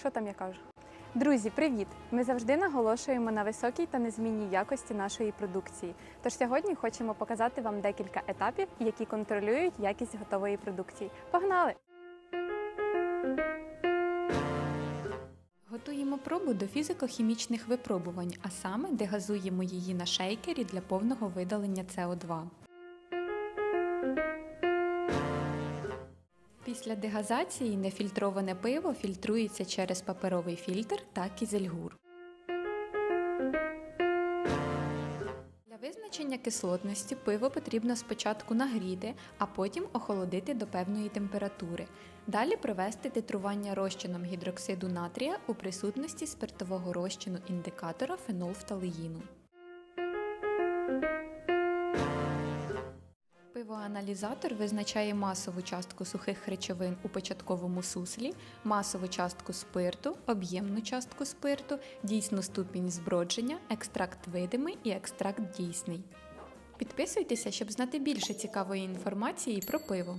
Що там я кажу? Друзі, привіт! Ми завжди наголошуємо на високій та незмінній якості нашої продукції. Тож сьогодні хочемо показати вам декілька етапів, які контролюють якість готової продукції. Погнали! Готуємо пробу до фізико-хімічних випробувань, а саме дегазуємо її на шейкері для повного видалення СО2. Після дегазації нефільтроване пиво фільтрується через паперовий фільтр та кізельгур. Для визначення кислотності пиво потрібно спочатку нагріти, а потім охолодити до певної температури. Далі провести титрування розчином гідроксиду натрія у присутності спиртового розчину індикатора фенолфталеїну. Пивоаналізатор визначає масову частку сухих речовин у початковому суслі, масову частку спирту, об'ємну частку спирту, дійсну ступінь збродження, екстракт видимий і екстракт дійсний. Підписуйтеся, щоб знати більше цікавої інформації про пиво.